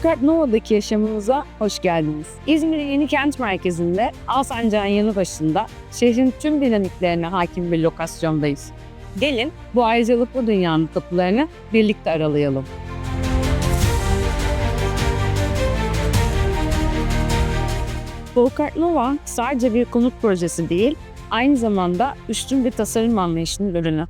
Volkart Nova'daki yaşamımıza hoş geldiniz. İzmir'in yeni kent merkezinde Alsancak'ın yanı başında şehrin tüm dinamiklerine hakim bir lokasyondayız. Gelin bu ayrıcalıklı dünyanın kapılarını birlikte aralayalım. Volkart Nova sadece bir konut projesi değil, aynı zamanda üstün bir tasarım anlayışının ürünü.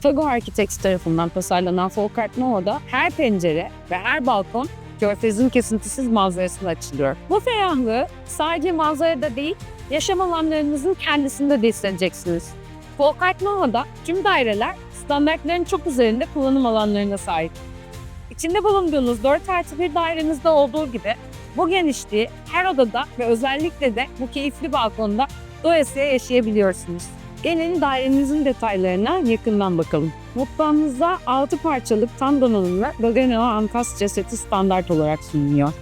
Fago Architects tarafından tasarlanan Volkart Nova'da her pencere ve her balkon Körfez'in kesintisiz manzarasına açılıyor. Bu ferahlığı sadece manzarada değil, yaşam alanlarınızın kendisinde de hissedeceksiniz. Volkart Nova'da tüm daireler standartların çok üzerinde kullanım alanlarına sahip. İçinde bulunduğunuz 4 artı 1 dairenizde olduğu gibi bu genişliği her odada ve özellikle de bu keyifli balkonda doyasıya yaşayabiliyorsunuz. Gelin dairenizin detaylarına yakından bakalım. Mutfağınızda 6 parçalık tam donanımlı Gagano Ankastre seti standart olarak sunuluyor.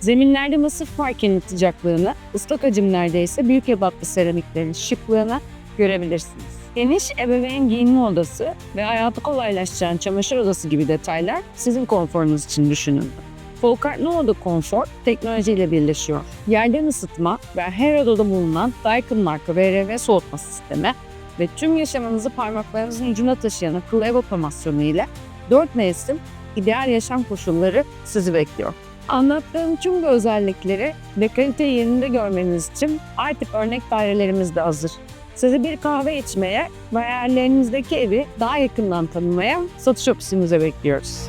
Zeminlerde masif parkenin sıcaklığını, ıslak hacimlerde ise büyük ebatlı seramiklerin şıklığını görebilirsiniz. Geniş ebeveyn giyinme odası ve hayatı kolaylaştıran çamaşır odası gibi detaylar sizin konforunuz için düşünüldü. Volkart Nova'da konfor teknolojiyle birleşiyor. Yerden ısıtma ve her odada bulunan Daikin marka VRV soğutma sistemi ve tüm yaşamınızı parmaklarınızın ucuna taşıyan akıllı ev otomasyonu ile 4 mevsim ideal yaşam koşulları sizi bekliyor. Anlattığım tüm bu özellikleri ve kaliteyi yerinde görmeniz için artık örnek dairelerimiz de hazır. Sizi bir kahve içmeye ve hayallerinizdeki evi daha yakından tanımaya satış ofisimize bekliyoruz.